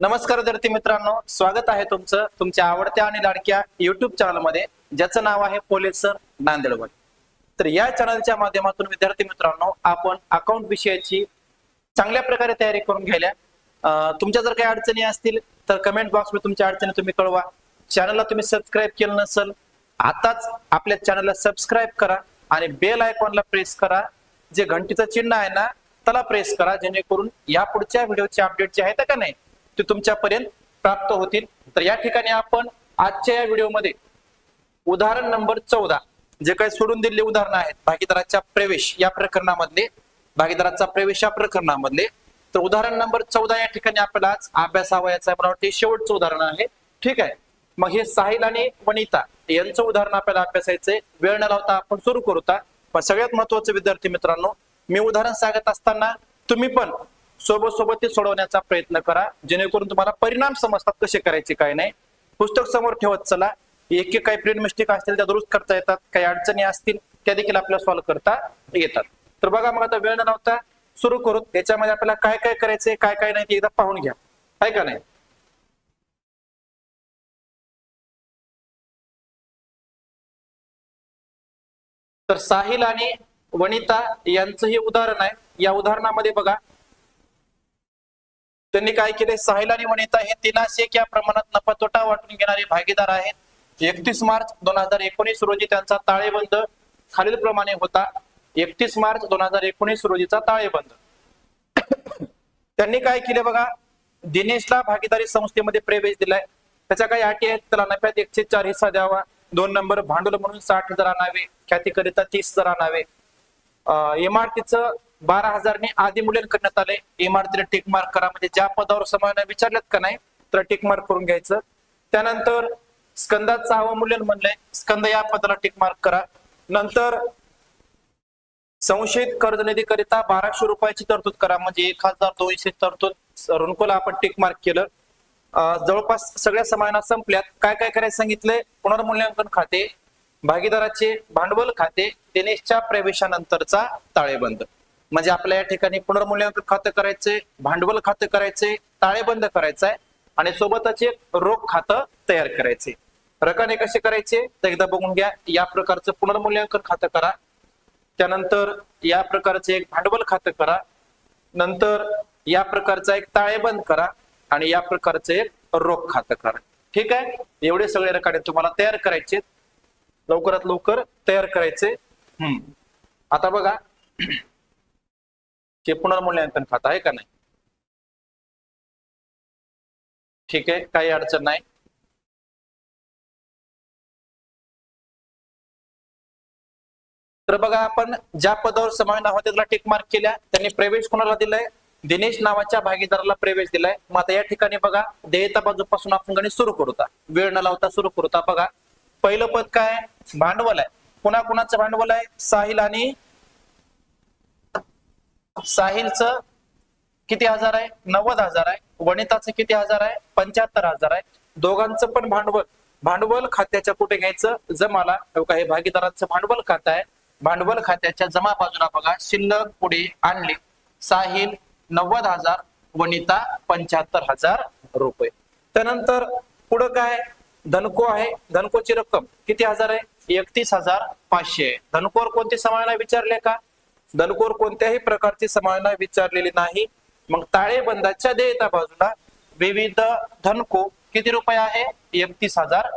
नमस्कार विद्यार्थी मित्रांनो स्वागत आहे तुमचं तुमच्या आवडत्या आणि लाडक्या युट्यूब चॅनलमध्ये ज्याचं नाव आहे पोलीस सर नांदेडवर. तर या चॅनलच्या माध्यमातून विद्यार्थी मित्रांनो आपण अकाउंट विषयाची चांगल्या प्रकारे तयारी करून घ्यायला तुमच्या जर काही अडचणी असतील तर कमेंट बॉक्समध्ये तुमच्या अडचणी तुम्ही कळवा. चॅनलला तुम्ही सबस्क्राईब केलं नसेल आताच आपल्या चॅनलला सबस्क्राईब करा आणि बेल आयकॉनला प्रेस करा. जे घंटीचं चिन्ह आहे ना त्याला प्रेस करा जेणेकरून या पुढच्या व्हिडिओचे अपडेट जे आहेत का नाही ते तुमच्यापर्यंत प्राप्त होतील. तर या ठिकाणी आपण आजच्या या व्हिडिओमध्ये उदाहरण नंबर चौदा जे काही सोडून दिलेले उदाहरण आहेत भागीदाराचा प्रवेश या प्रकरणामधले भागीदाराचा प्रवेश या प्रकरणामधले. तर उदाहरण नंबर चौदा या ठिकाणी आपल्याला आज अभ्यासावयाचं मला वाटते शेवटचं उदाहरण आहे. ठीक आहे? मग हे साहिल आणि वनिता यांचं उदाहरण आपल्याला अभ्यासायचंय. वेळ न लावता आपण सुरू करूता. पण सगळ्यात महत्वाचं विद्यार्थी मित्रांनो मी उदाहरण सांगत असताना तुम्ही पण सोबत सोबत ते सोडवण्याचा प्रयत्न करा. जेणेकरून तुम्हाला परिणाम समजतात कसे करायचे काय नाही. पुस्तक समोर ठेवत चला. एक काही प्रिंट मिस्टेक असतील त्या दुरुस्त करता येतात. काही अडचणी असतील त्या देखील आपल्याला सॉल्व्ह करता येतात. तर बघा मग आता वेळ न लावता सुरू करू. त्याच्यामध्ये आपल्याला काय काय करायचंय काय काय नाही ते एकदा पाहून घ्या. आहे का नाही? तर साहिल आणि वनिता यांचं हे उदाहरण आहे. या उदाहरणामध्ये बघा त्यांनी काय केले? साहिल आणि वनिता हे तीनाशे एक या प्रमाणात नफा तोटा वाटून घेणारे भागीदार आहेत. एकतीस मार्च दोन हजार एकोणीस रोजी त्यांचा ताळेबंद खालील प्रमाणे होता. एकतीस मार्च दोन हजार एकोणीस रोजीचा ताळेबंद. त्यांनी काय केले बघा? दिनेशला भागीदारी संस्थेमध्ये प्रवेश दिलाय. त्याच्या काही अटी आहेत? त्याला नफ्यात एकशे चार हिस्सा द्यावा. दोन नंबर भांडवल म्हणून साठ हजार आणावे. ख्यातीकरिता तीस हजार आणावे. अं, इमारतीचं बारा हजारने आधी मूल्यन करण्यात आले. इमारतीला टिक मार्क करा. म्हणजे ज्या पदावर समाजाने विचारलेत का नाही तर टिक मार्क करून घ्यायचं. त्यानंतर स्कंदाचं हवं मूल्यन म्हणलंय स्कंद या पदाला टिक मार्क करा. नंतर संशयित कर्ज निधीकरिता बाराशे रुपयाची तरतूद करा. म्हणजे एक हजार दोनशे तरतूद ऋणकोला आपण टिक मार्क केलं. जवळपास सगळ्या समाधाना संपल्यात. काय काय करायचं सांगितलंय? पुनर्मूल्यांकन खाते भागीदाराचे भांडवल खाते दिनेशच्या प्रवेशानंतरचा ताळेबंद. म्हणजे आपल्या या ठिकाणी पुनर्मूल्यांकन खातं करायचंय भांडवल खातं करायचंय ताळेबंद करायचंय आणि सोबतच एक रोख खातं तयार करायचे रकाने कसे करायचे? तर एकदा बघून घ्या. या प्रकारचं पुनर्मूल्यांकन खातं करा. त्यानंतर या प्रकारचे एक भांडवल खातं करा. नंतर या प्रकारचा एक ताळेबंद करा आणि या प्रकारचं एक रोख खातं करा. ठीक आहे? एवढे सगळे रकाने तुम्हाला तयार करायचे. लवकरात लवकर तयार करायचे. हम्म. आता बघा. हे पुनर्मूल्यांकन खातं आहे का नाही? ठीक आहे काही अडचण नाही. तर बघा आपण ज्या पदावर समावेश आहोत त्याला टिक मार्क केल्या. त्यांनी प्रवेश कोणाला दिलाय? दिनेश नावाच्या भागीदाराला प्रवेश दिलाय. मग आता या ठिकाणी बघा देयता बाजूपासून आपण गणित सुरू करूता वेळ न लावता सुरू करूता बघा पहिलं पद काय? भांडवल आहे. कुणा कुणाचं भांडवल आहे? साहिल आणि साहिलचं किती हजार आहे? नव्वद हजार आहे. वनिताचं किती हजार आहे? पंच्याहत्तर हजार आहे. दोघांचं पण भांडवल भांडवल खात्याच्या कुठे घ्यायचं. जमाला काही हे भागीदारांचं भांडवल खातं आहे. भांडवल खात्याच्या जमा बाजूला बघा शिल्लक पुढे आणली. साहिल नव्वद हजार वनिता पंच्याहत्तर हजार रुपये. त्यानंतर पुढं काय? धनको आहे. धनकोची रक्कम किती हजार आहे? एकतीस हजार पाचशे आहे. धनकोर कोणती समाजाला विचारले का? धनकोर कोणत्याही प्रकारची समायोजना विचारलेली नाही. मग ताळेबंदाच्या देयता बाजूला विविध धनको किती रुपये आहे? एकतीस हजार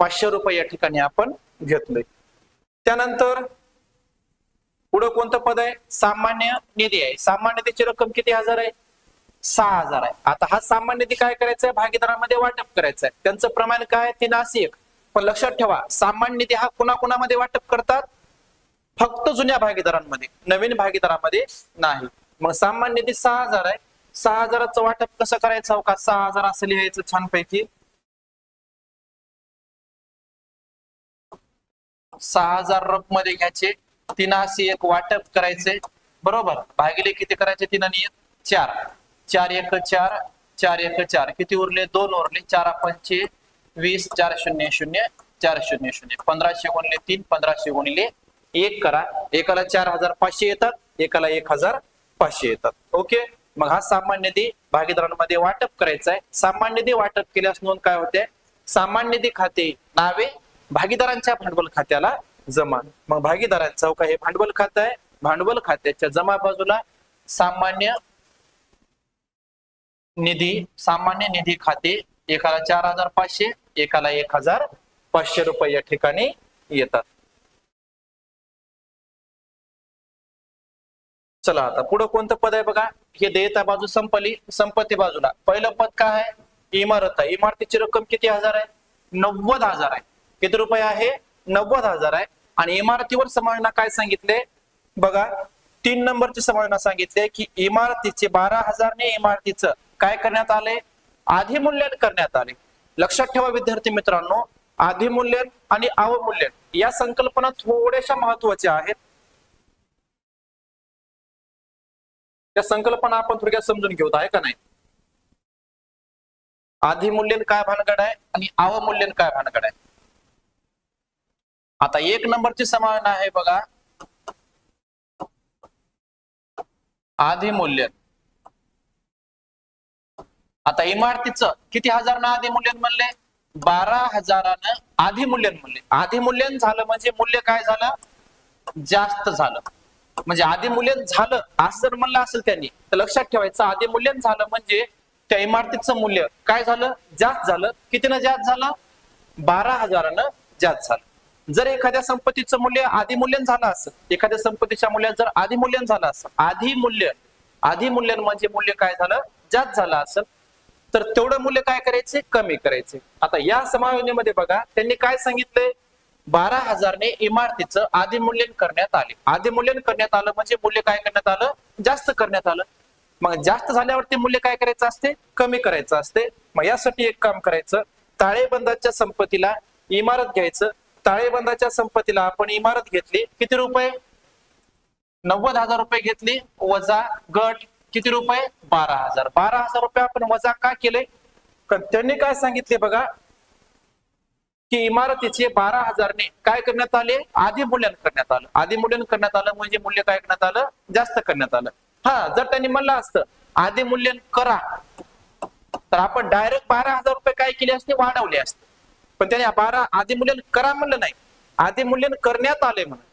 पाचशे रुपये या ठिकाणी आपण घेतलोय त्यानंतर पुढं कोणतं पद आहे? सामान्य निधी आहे. सामान्य निधीची रक्कम किती हजार आहे? सहा हजार आहे. आता हा सामान्य निधी काय करायचा आहे? भागीदारांमध्ये वाटप करायचं आहे. त्यांचं प्रमाण काय आहे? तीन अशी एक पण लक्षात ठेवा सामान्य निधी हा कुणाकुणामध्ये वाटप करतात? फक्त जुन्या भागीदारांमध्ये नवीन भागीदारांमध्ये नाही. मग सामान्य निधी सहा हजार आहे. सहा हजाराचं वाटप कसं करायचं हो का? सहा हजार असं लिहायचं छानपैकी. सहा हजार रपमध्ये घ्यायचे तिनाशी एक वाटप करायचे. बरोबर? भागिले किती करायचे? तिनानी एक चार. चार एक चार. चार एक चार. किती उरले? दोन उरले. चार पंचे वीस चार शून्य शून्य चार शून्य शून्य. पंधराशे गुणले तीन पंधराशे गुणिले एक करा. एकाला चार हजार पाचशे येतात एकाला एक हजार पाचशे येतात. ओके? मग हा सामान्य निधी भागीदारांमध्ये वाटप करायचा आहे. सामान्य निधी वाटप केल्यास नोंद काय होते? सामान्य निधी खाते नावे भागीदारांच्या भांडवल खात्याला जमा. मग भागीदारांचा चौका हे भांडवल खातं आहे. भांडवल खात्याच्या जमा बाजूला सामान्य निधी सामान्य निधी खाते एकाला चार हजार पाचशे एकाला एक हजार पाचशे रुपये या ठिकाणी येतात. चला आता. पुढे कोणतं पद आहे बघा? हे देयता बाजू संपली. संपत्ती बाजूला. पहिलं पद काय आहे? इमारत आहे. इमारतीची रक्कम किती हजार आहे? नव्वद हजार आहे. किती रुपये आहे? नव्वद हजार आहे. आणि इमारतीवर समायोजना काय सांगितले? बघा तीन नंबरची समायोजना सांगितले की इमारतीचे बारा हजारने इमारतीचं काय करण्यात आले? आधिमूल्यन करण्यात आले. लक्षात ठेवा विद्यार्थी मित्रांनो. आधिमूल्यन आणि अवमूल्यन या संकल्पना थोड्याशा महत्त्वाच्या आहेत. त्या संकल्पना आपण थोडक्यात समजून घेऊत आहे का नाही? आधिमूल्यन काय भानगड आहे आणि अवमूल्यन काय भानगड आहे? आता एक नंबरची समाधान आहे बघा. आधिमूल्यन आता इमारतीचं किती हजारनं आधिमूल्यन म्हणले? बारा हजारानं आधिमूल्यन म्हणले. आधिमूल्यन झालं म्हणजे मूल्य काय झालं? जास्त झालं. म्हणजे आधिमूल्यन झालं असं जर म्हणलं असेल त्यांनी तर लक्षात ठेवायचं आदिमूल्यन झालं म्हणजे त्या इमारतीचं मूल्य काय झालं? जास्त झालं. कितीनं जास्त झालं? बारा हजारानं जास्त झालं. जर एखाद्या संपत्तीचं मूल्य आदिमूल्यन झालं असं एखाद्या संपत्तीच्या मूल्यात जर आधिमूल्यन झालं असं आधी मूल्य आधी मूल्यन म्हणजे मूल्य काय झालं? जास्त झालं असेल तर तेवढं मूल्य काय करायचे? कमी करायचे. आता या समायोजनेमध्ये बघा त्यांनी काय सांगितलंय? बारा हजारने इमारतीचं आधिमूल्यन करण्यात आले. आधिमूल्यन करण्यात आलं म्हणजे मूल्य काय करण्यात आलं? जास्त करण्यात आलं. मग जास्त झाल्यावरती मूल्य काय करायचं असते? कमी करायचं असते. मग यासाठी एक काम करायचं. ताळेबंदाच्या संपत्तीला इमारत घ्यायचं. ताळेबंदाच्या संपत्तीला आपण इमारत घेतली. किती रुपये? नव्वद हजार रुपये घेतली. वजा गट किती रुपये? बारा हजार. बारा हजार रुपये आपण वजा का केले? त्यांनी काय सांगितले बघा? की इमारतीचे बारा हजारने काय करण्यात आले? आधी मूल्यांकन करण्यात आलं. आधी आधिमूल्यन करण्यात आलं म्हणजे मूल्य काय करण्यात आलं? जास्त करण्यात आलं. हा जर त्यांनी म्हणलं असतं आधिमूल्यन करा. तर आपण डायरेक्ट बारा हजार रुपये काय केले असते? वाढवले असते. पण त्याने बारा आधी मूल्यन करा म्हणलं नाही. आधिमूल्यन करण्यात आले म्हणून.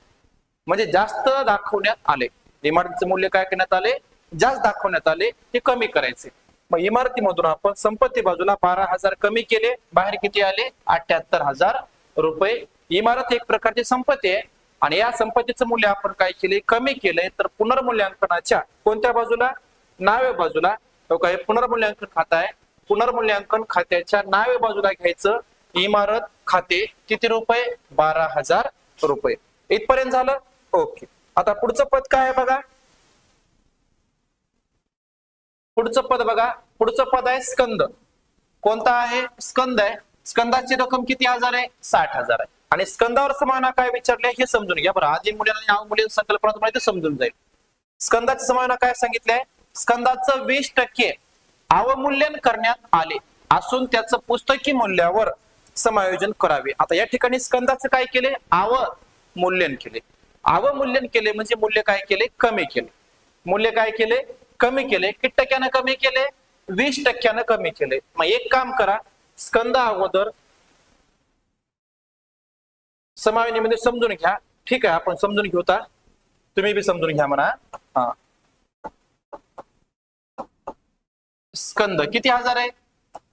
म्हणजे जास्त दाखवण्यात आले. इमारतीचे मूल्य काय करण्यात आले? जास्त दाखवण्यात आले. ते कमी करायचे. मग इमारतीमधून आपण संपत्ती बाजूला बारा हजार कमी केले बाहेर किती आले? अठ्याहत्तर हजार रुपये. इमारत एक प्रकारची संपत्ती आहे. आणि या संपत्तीचं मूल्य आपण काय केले? कमी केलंय तर पुनर्मूल्यांकनाच्या कोणत्या बाजूला? नावे बाजूला. हो तो काय पुनर्मूल्यांकन खाता आहे. पुनर्मूल्यांकन खात्याच्या नावे बाजूला घ्यायचं. इमारत खाते किती रुपये? बारा हजार रुपये. इथपर्यंत झालं? ओके. आता पुढचं पद काय आहे बघा? पुढचं पद बघा. पुढचं पद आहे स्कंद. कोणता आहे? स्कंद आहे. स्कंदाची रक्कम किती हजार आहे? साठ हजार आहे. आणि स्कंदावर समाना काय विचारले हे समजून घ्या. बरं आधी मुली आणि मुली संकल्पना तुम्हाला ते समजून जाईल. स्कंदाची समाना काय सांगितलंय? स्कंदाचं वीस टक्के अवमूल्यन करण्यात आले असून त्याचं पुस्तकी मूल्यावर समायोजन करावे. आता या ठिकाणी स्कंदाचं काय केले? अवमूल्यन केले. अवमूल्यन केले म्हणजे मूल्य काय केले? कमी केले. मूल्य काय केले? कमी केले किती टक्क्यानं कमी केले वीस टक्क्यानं कमी केले. मग एक काम करा स्कंद अगोदर समायोजनेमध्ये समजून घ्या. ठीक आहे आपण समजून घेऊता तुम्ही बी समजून घ्या म्हणा. हा. स्कंद. किती हजार आहे?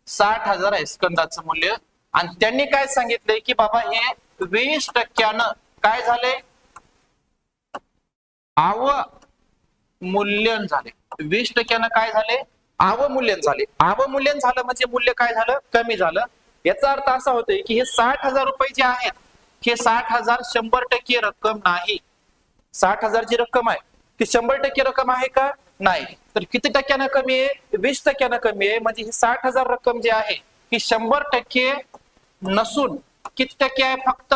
साठ हजार आहे स्कंदाचं मूल्य. आणि त्यांनी काय सांगितलंय की बाबा हे वीस टक्क्यानं काय झाले? आव मूल्यन झाले. वीस टक्क्यानं काय झाले? अवमूल्यन झाले. अवमूल्यन झालं म्हणजे मूल्य काय झालं? कमी झालं. याचा अर्थ असा होतोय की हे साठ हजार रुपये जे आहेत हे साठ हजार शंभर टक्के रक्कम नाही. साठ हजार जी रक्कम आहे ती शंभर टक्के रक्कम आहे का? नाही. तर किती टक्क्यानं कमी आहे? वीस टक्क्यानं कमी आहे. म्हणजे ही साठ हजार रक्कम जी आहे ही शंभर टक्के नसून किती टक्के आहे? फक्त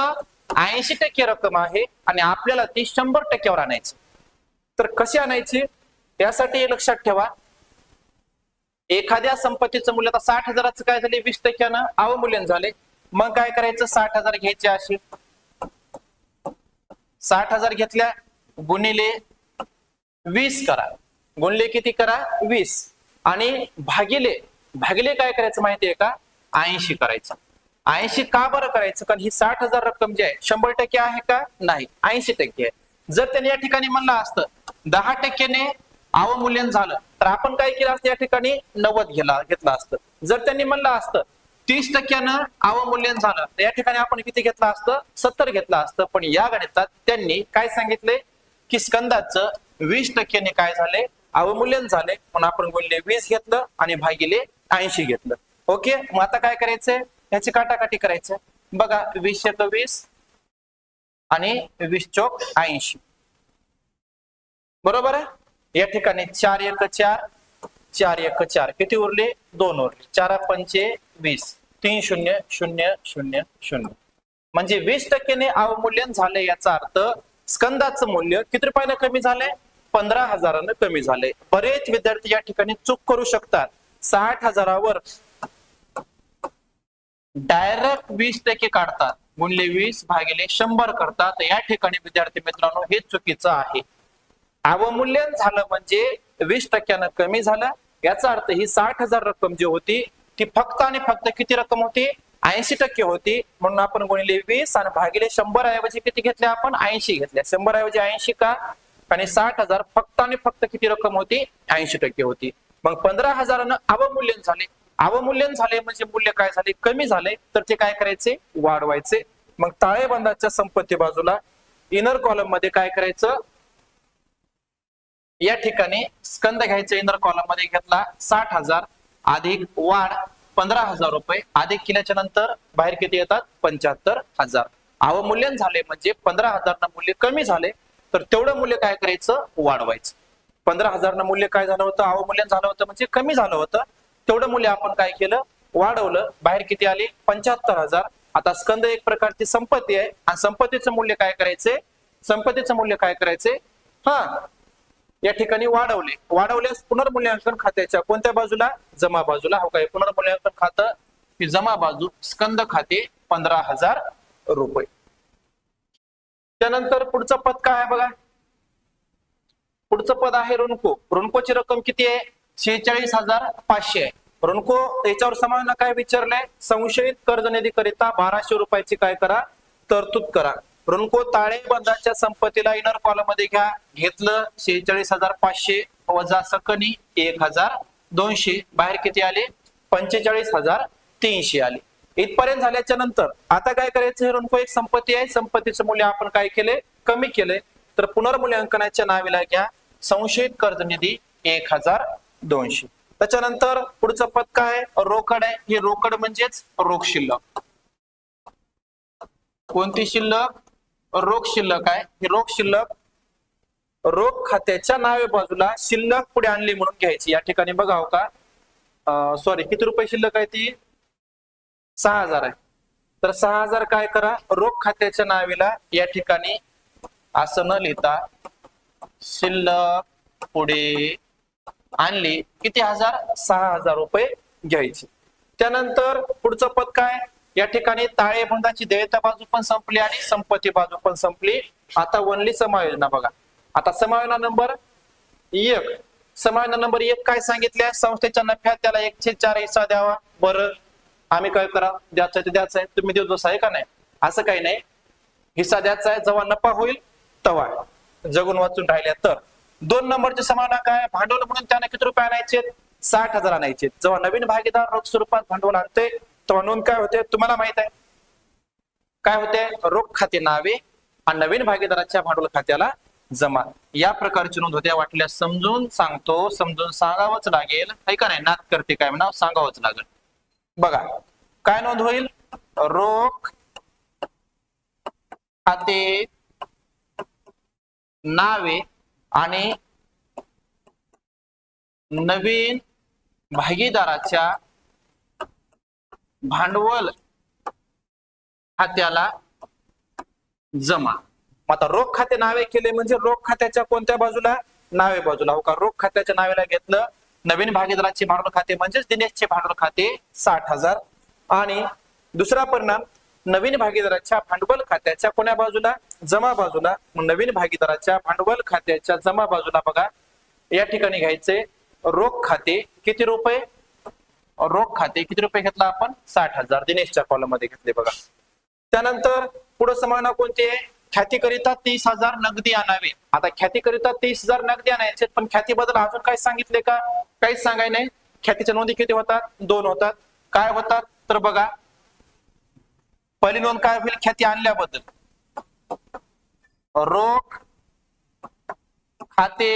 ऐंशी टक्के रक्कम आहे आणि आपल्याला ती शंभर टक्क्यावर आणायची. तर कशी आणायची? त्यासाठी लक्षात ठेवा. एखाद्या संपत्तीचं मूल्य आता साठ हजाराचं काय झाले? वीस टक्क्यानं अवमूल्यन झाले. मग काय करायचं? साठ हजार घ्यायचे असे. साठ हजार घेतल्या गुणिले वीस करा. गुणले किती करा? वीस. आणि भागिले भागिले काय करायचं माहितीये का? ऐंशी करायचं. ऐंशी का बरं करायचं? कारण ही साठ हजार रक्कम जी आहे शंभर टक्के आहे का? नाही. ऐंशी टक्के आहे. जर त्यांनी या ठिकाणी म्हणलं असतं दहा टक्क्याने अवमूल्यन झालं. तर आपण काय केलं असतं? या ठिकाणी नव्वद घेला घेतलं असतं. जर त्यांनी म्हणलं असतं तीस टक्क्यानं अवमूल्यन झालं तर या ठिकाणी आपण किती घेतलं असतं? सत्तर घेतलं असतं. पण या गणितात त्यांनी काय सांगितले? की स्कंदाचं वीस टक्क्याने काय झाले? अवमूल्यन झाले. म्हणून आपण बोलले वीस घेतलं आणि भागिले ऐंशी घेतलं. ओके? मग आता काय करायचंय? ह्याची काटाकाटी करायचं बघा वीस येतो वीस आणि वीस चौक ऐंशी. बरोबर आहे? या ठिकाणी चार एक चार चार एक चार. किती उरले? दोन उरले. चार पंचे वीस. तीन शून्य शून्य शून्य शून्य. म्हणजे वीस टक्क्याने अवमूल्यन झाले याचा अर्थ स्कंदाचं मूल्य किती रुपयानं कमी झालंय? पंधरा हजारानं कमी झालंय. बरेच विद्यार्थी या ठिकाणी चूक करू शकतात. साठ हजारावर डायरेक्ट वीस टक्के काढतात. गुणले वीस भागिले शंभर करतात. या ठिकाणी विद्यार्थी मित्रांनो हे चुकीचं आहे. अवमूल्यन झालं म्हणजे वीस टक्क्यानं कमी झालं. याचा अर्थ ही साठ हजार रक्कम जी होती ती फक्त आणि फक्त किती रक्कम होती? ऐंशी टक्के होती. म्हणून आपण गुणिले वीस आणि भागिले शंभर ऐवजी किती घेतल्या आपण? ऐंशी घेतल्या शंभर ऐवजी ऐंशी का? आणि साठ हजार फक्त आणि फक्त किती रक्कम होती? ऐंशी टक्के होती. मग पंधरा हजारानं अवमूल्यन झाले. अवमूल्यन झाले म्हणजे मूल्य काय झाले? कमी झाले. तर ते काय करायचे? वाढवायचे. मग ताळेबंदाच्या संपत्ती बाजूला इनर कॉलममध्ये काय करायचं? या ठिकाणी स्कंद घ्यायचं इनर कॉलममध्ये घेतला साठ हजार अधिक वाढ पंधरा हजार रुपये अधिक केल्याच्यानंतर बाहेर किती येतात? पंच्याहत्तर हजार. अवमूल्यन झाले म्हणजे पंधरा हजार मूल्य कमी झाले तर तेवढं मूल्य काय करायचं? वाढवायचं. पंधरा हजार मूल्य काय झालं होतं? अवमूल्यन झालं होतं म्हणजे कमी झालं होतं. तेवढं मूल्य आपण काय केलं? वाढवलं. बाहेर किती आले? पंच्याहत्तर हजार. आता स्कंद एक प्रकारची संपत्ती आहे. आणि संपत्तीचं मूल्य काय करायचे? संपत्तीचं मूल्य काय करायचे? हा या ठिकाणी वाढवले. वाढवल्यास पुनर्मूल्यांकन खात्याच्या कोणत्या बाजूला? जमा बाजूला. हो काय पुनर्मूल्यांकन खातं ही जमा बाजू स्कंद खाते पंधरा हजार रुपये. त्यानंतर पुढचं पद काय आहे बघा? पुढचं पद आहे रुणको रुणकोची रक्कम किती आहे? शेहेचाळीस हजार पाचशे आहे. रुणको याच्यावर समाजानं काय विचारलंय? संशयित कर्ज निधी करिता बाराशे रुपयाची काय करा? तरतूद करा. ऋणको ताळेबंदाच्या संपत्तीला इनर कॉलममध्ये घ्या. घेतलं शेहेचाळीस हजार पाचशे वजा सकनी एक हजार दोनशे. बाहेर किती आले? पंचेचाळीस हजार तीनशे आले. इथपर्यंत झाल्याच्यानंतर आता काय करायचं? ऋणको एक संपत्ती आहे. संपत्तीचं मूल्य आपण काय केले? कमी केले. तर पुनर्मूल्यांकनाच्या नावेला घ्या. संशयित कर्ज निधी एक हजार दोनशे. त्याच्यानंतर पुढचं पद काय? रोकड आहे. ही रोकड म्हणजेच रोख शिल्लक. कोणती शिल्लक? रोख शिल्लक आहे. ही रोख शिल्लक रोख खात्याच्या नावे बाजूला शिल्लक पुढे आणली म्हणून घ्यायची. या ठिकाणी बघा हो का? सॉरी किती रुपये शिल्लक आहे ती? सहा हजार आहे. तर सहा हजार काय करा? रोख खात्याच्या नावेला या ठिकाणी असं न लिहिता शिल्लक पुढे आणली. किती हजार? सहा हजार रुपये घ्यायचे. त्यानंतर पुढचं पद काय? या ठिकाणी ताळेबंदाची देयता बाजू पण संपली आणि संपत्ती बाजू पण संपली. आता वनली समायोजना बघा. आता समायोजना नंबर एक. समायोजना नंबर एक काय सांगितले संस्थेच्या नफ्यात त्याला एकशे चार हिस्सा द्यावा. बरं. आम्ही काय करा द्यायचं ते द्यायचं आहे. तुम्ही देऊ आहे का नाही? असं काही नाही. हिस्सा द्यायचा आहे. जेव्हा नफा होईल तेव्हा. जगून वाचून राहिल्या तर. दोन नंबरचे समाना काय? भांडवल म्हणून त्याने किती रुपये आणायचे साठ हजार आणायचे जेव्हा नवीन भागीदार रोख स्वरूपात भांडवल आणते म्हणून काय होते? तुम्हाला माहीत आहे? काय होते? रोख खाते नावे आणि नवीन भागीदाराच्या भांडवल खात्याला जमा. या प्रकारची नोंद होत्या वाटल्या समजून सांगतो. समजून सांगावंच लागेल. ऐका नाही? नात करते काय म्हणा सांगावंच लागेल. बघा. काय नोंद होईल? रोख खाते नावे आणि नवीन भागीदाराच्या भांडवल खात्याला जमा. आता रोख खाते नावे केले म्हणजे रोख खात्याच्या कोणत्या बाजूला? नावे बाजूला. हो का? रोख खात्याच्या नावेला घेतलं. नवीन भागीदाराचे भांडवल खाते म्हणजेच दिनेशचे भांडवल खाते साठ हजार. आणि दुसरा परिणाम नवीन भागीदाराच्या भांडवल खात्याच्या कोण्या बाजूला? जमा बाजूला. मग नवीन भागीदाराच्या भांडवल खात्याच्या जमा बाजूला बघा. या ठिकाणी घ्यायचे रोख खाते किती रुपये? रोख खाते किती रुपये घेतला आपण? साठ हजार. दिनेशच्या कॉलममध्ये घेतले बघा. त्यानंतर पुढे समाना कोणते ख्याती करिता तीस हजार नगदी आणावे. आता ख्याती करिता तीस हजार नगदी आणायचे पण ख्यातीबद्दल अजून काय सांगितले का? काहीच सांगाय नाही. ख्यातीच्या नोंदी किती होतात? दोन होतात. काय होतात? तर बघा. पहिली नोंद काय होईल? ख्याती आणल्याबद्दल. रोख खाते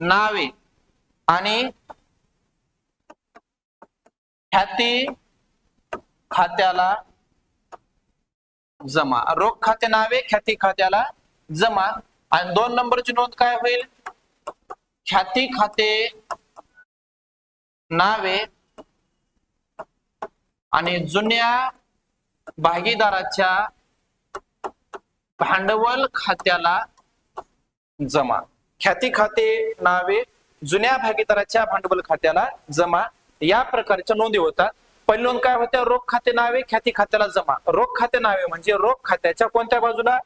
नावे आणि ख्याती खात्याला जमा. रोख खाते नावे ख्याती खात्याला जमा. आणि दोन नंबरची नोंद काय होईल? ख्याती खाते नावे आणि जुन्या भागीदाराच्या भांडवल खात्याला जमा. ख्याती खाते नावे जुन्या भागीदाराच्या भांडवल खात्याला जमा. या प्रकारच्या नोंदी होतात. पहिली नोंद काय होत्या? रोख खाते नावे ख्याती खात्याला जमा. रोख खाते नावे म्हणजे रोख खात्याच्या कोणत्या बाजूला?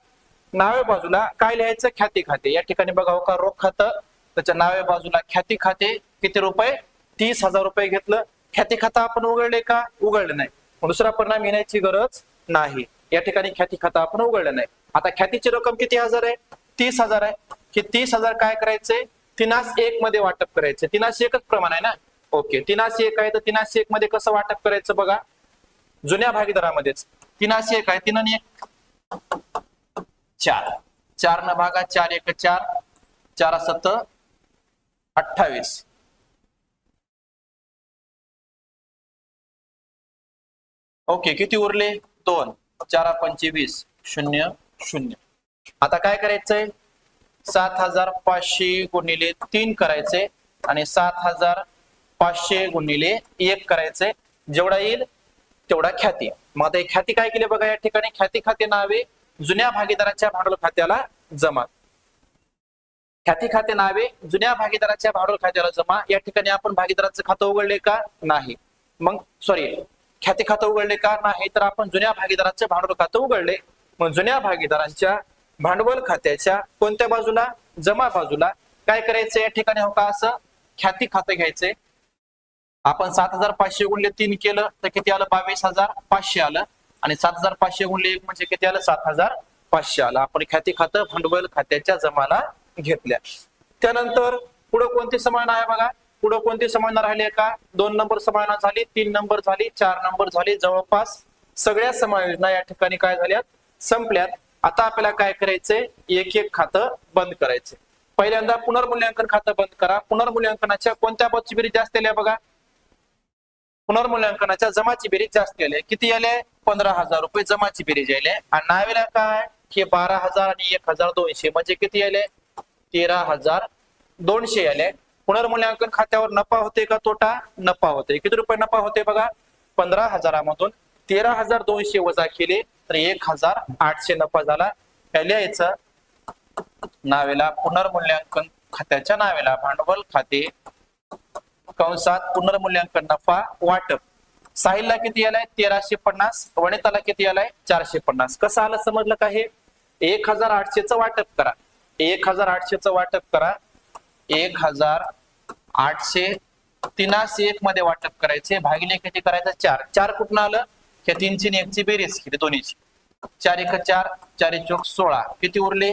नावे बाजूला. काय लिहायचं? ख्याती खाते. या ठिकाणी बघा हो का रोख खातं. त्याच्या नावे बाजूला ख्याती खाते. किती रुपये? तीस हजार रुपये घेतलं. ख्याती खातं आपण उघडले का? उघडलं नाही. दुसरा परिणाम घेण्याची गरज नाही. या ठिकाणी ख्याती खातं आपण उघडलं नाही. आता ख्यातीची रक्कम किती हजार आहे? तीस हजार आहे. की तीस हजार काय करायचे तिनास एक मध्ये वाटप करायचे तिनास एकच प्रमाण आहे ना? ओके. तिनाशी एक आहे तर तिनाशी एक मध्ये कसं वाटप करायचं बघा? जुन्या भागीदारामध्येच. तिनाशी एक आहे तीन आणि एक चार. चार न भागा चार एक चार. चार सत्त अठ्ठावीस. ओके किती उरले? दोन. चार पंचवीस शून्य शून्य. आता काय करायचंय? सात हजार पाचशे गुणिले तीन करायचे आणि सात हजार पाचशे गुणिले एक करायचंय. जेवढा येईल तेवढा ख्याती. मग आता ख्याती काय केली बघा या ठिकाणी. ख्याती खाते नावे जुन्या भागीदाराच्या भांडवल खात्याला जमा. ख्याती खाते नावे जुन्या भागीदाराच्या भांडवल खात्याला जमा. या ठिकाणी आपण भागीदाराचं खातं उघडले का? नाही. मग सॉरी ख्याती खातं उघडले का? नाही. तर आपण जुन्या भागीदाराचे भांडवल खातं उघडले. मग जुन्या भागीदारांच्या भांडवल खात्याच्या कोणत्या बाजूला? जमा बाजूला. काय करायचं या ठिकाणी हो का असं? ख्याती खातं घ्यायचंय. आपण सात हजार पाचशे गुणले तीन केलं तर किती आलं? बावीस हजार पाचशे आलं. आणि सात हजार पाचशे गुणले एक म्हणजे किती आलं? सात हजार पाचशे आलं. आपण ख्याती खातं भांडवल खात्याच्या जमाना घेतल्या. त्यानंतर पुढे कोणती समाधान आहे बघा? पुढे कोणती समाधान राहिली आहे का? दोन नंबर समाधान झाली तीन नंबर झाली चार नंबर झाली. जवळपास सगळ्या समायोजना या ठिकाणी काय झाल्यात? संपल्यात. आता आपल्याला काय करायचंय? एक एक खातं बंद करायचंय. पहिल्यांदा पुनर्मूल्यांकन खातं बंद करा. पुनर्मूल्यांकनाच्या कोणत्या पदची बिरी जास्त बघा? पुनर्मूल्यांकनाच्या जमाची बेरीज जास्त आले. किती आले? पंधरा हजार रुपये जमाची बेरीज आले. आणि नावेला काय? हे बारा हजार आणि एक हजार दोनशे. म्हणजे किती आले? तेरा हजार दोनशे आले. पुनर्मूल्यांकन खात्यावर नफा होते का तोटा? नफा होते. किती रुपये नफा होते बघा? पंधरा हजारामधून तेरा हजार दोनशे वजा केले तर एक हजार आठशे नफा झाला. काय लिहायचं नावेला पुनर्मूल्यांकन खात्याच्या नावेला भांडवल खाते. कंसात पुनर्मूल्यांकन नफा वाटप. साहिलला किती आलाय? तेराशे पन्नास. वणिताला किती आलाय? चारशे पन्नास. कसं आलं समजलं का हे? एक हजार आठशेच वाटप करा. एक हजार आठशेच वाटप करा. एक हजार आठशे तिनाशे एक मध्ये वाटप करायचे. भागिले किती करायचं? चार. चार कुठून आलं? ह्या तीनची एकची बेरीज केली दोन्हीची. चार एक चार चार एक चौक सोळा. किती उरले?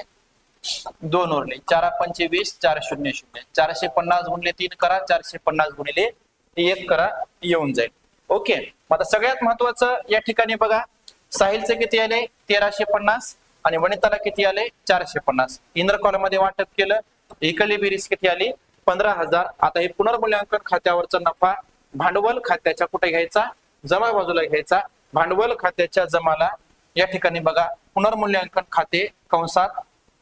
दोन उरले चार पंचवीस चार शून्य शून्य. चारशे पन्नास गुणले तीन करा चारशे पन्नास गुणिले एक करा येऊन जाईल. ओके. मग आता सगळ्यात महत्वाचं या ठिकाणी बघा. साहिलचे किती आले? तेराशे पन्नास. आणि वनिताला किती आले? चारशे पन्नास. इंद्र कॉलममध्ये वाटप केलं. इकडली बेरीज किती आली? पंधरा हजार. आता हे पुनर्मूल्यांकन खात्यावरचा नफा भांडवल खात्याच्या कुठे घ्यायचा? जमा बाजूला घ्यायचा. भांडवल खात्याच्या जमाला या ठिकाणी बघा. पुनर्मूल्यांकन खाते कंसात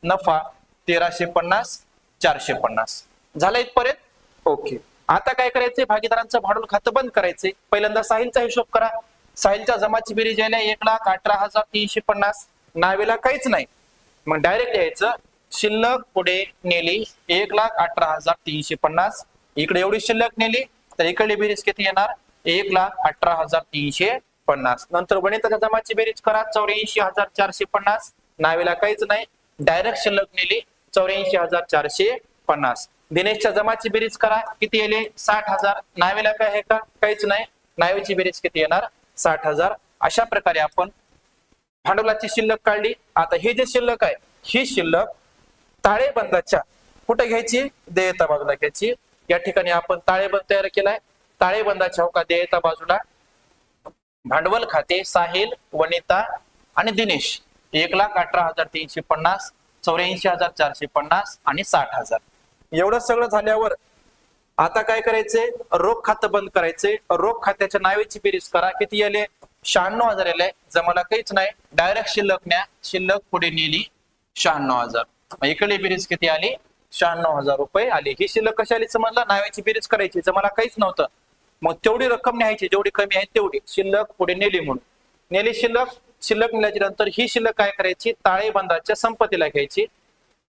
नफा तेराशे पन्नास चारशे पन्नास. झालं इथपर्यंत? ओके. आता काय करायचंय? भागीदारांचं भांडवल खातं बंद करायचंय. पहिल्यांदा साहिलचा हिशोब करा. साहिलच्या जमाची बेरीज यायला एक लाख अठरा हजार तीनशे पन्नास. नावेला काहीच नाही. मग डायरेक्ट यायचं. शिल्लक पुढे नेली एक लाख अठरा हजार तीनशे पन्नास. इकडे एवढी शिल्लक नेली तर इकडली बेरीज किती येणार? एक लाख अठरा हजार तीनशे पन्नास. नंतर गणिताच्या जमाची बेरीज करा. चौऱ्याऐंशी हजार चारशे पन्नास. नावेला काहीच नाही. डायरेक्ट शिल्लक नेली चौऱ्याऐंशी हजार चारशे पन्नास. दिनेशच्या जमाची बेरीज करा किती येले साठ हजार. नावेला काय आहे का? काहीच नाही. नावेची बेरीज किती येणार? साठ हजार. अशा प्रकारे आपण भांडवलाची शिल्लक काढली. आता हे जे शिल्लक आहे ही शिल्लक ताळेबंदाच्या कुठे घ्यायची? देयता बाजूला घ्यायची. या ठिकाणी आपण ताळेबंद तयार केलाय. ताळेबंदाच्या हो का? देयता बाजूला भांडवल खाते साहिल वनिता आणि दिनेश. एक लाख अठरा हजार तीनशे पन्नास चौऱ्याऐंशी हजार चारशे पन्नास आणि साठ हजार. एवढं सगळं झाल्यावर आता काय करायचंय? रोख खातं बंद करायचंय. रोख खात्याच्या नावेची बेरीज करा. किती आले? शहाण्णव हजार आले. जमाला काहीच नाही. डायरेक्ट शिल्लक न्या. शिल्लक पुढे नेली शहाण्णव हजार. इकडे बेरीज किती आली? शहाण्णव हजार रुपये आली. ही शिल्लक कशी आली? समजला नावेची बेरीज करायची. जमाला काहीच नव्हतं. मग तेवढी रक्कम न्यायची. जेवढी कमी आहे तेवढी. शिल्लक पुढे नेली म्हणून. नेली शिल्लक. शिल्लक मिळाल्याच्या नंतर ही शिल्लक काय करायची? ताळेबंदाच्या संपत्तीला घ्यायची.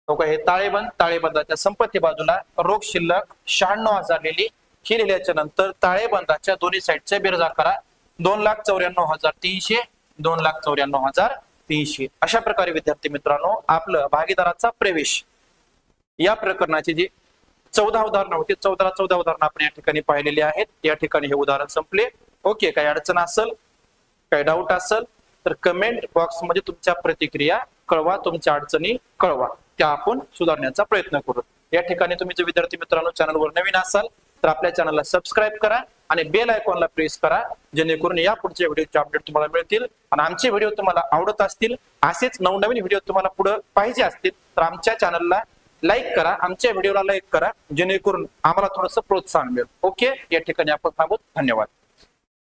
हे ताळेबंद ताळेबंदाच्या संपत्ती बाजूला रोख शिल्लक शहाण्णव हजार लिहिली. ही लिहिल्याच्या नंतर ताळेबंदाच्या दोन्ही साईडच्या बेरजा करा. दोन लाख चौऱ्याण्णव हजार तीनशे दोन लाख चौऱ्याण्णव हजार तीनशे. अशा प्रकारे विद्यार्थी मित्रांनो आपलं भागीदाराचा प्रवेश. या प्रकरणाची जी चौदा उदाहरणं होती चौदा चौदा उदाहरणं आपण या ठिकाणी पाहिलेली आहेत. या ठिकाणी हे उदाहरण संपले. ओके काही अडचण असेल काही डाऊट असेल तर कमेंट बॉक्समध्ये तुमच्या प्रतिक्रिया कळवा तुमच्या अडचणी कळवा. त्या आपण सुधारण्याचा प्रयत्न करू. या ठिकाणी तुम्ही जर विद्यार्थी मित्रांनो चॅनलवर नवीन असाल तर आपल्या चॅनलला सबस्क्राईब करा आणि बेल आयकॉनला प्रेस करा जेणेकरून या पुढच्या व्हिडिओचे अपडेट तुम्हाला मिळतील आणि आमचे व्हिडिओ तुम्हाला आवडत असतील असेच नवनवीन व्हिडिओ तुम्हाला पुढे पाहिजे असतील तर आमच्या चॅनलला लाईक करा आमच्या व्हिडिओला लाईक करा जेणेकरून आम्हाला थोडंसं प्रोत्साहन मिळेल. ओके या ठिकाणी आपण थांबू धन्यवाद.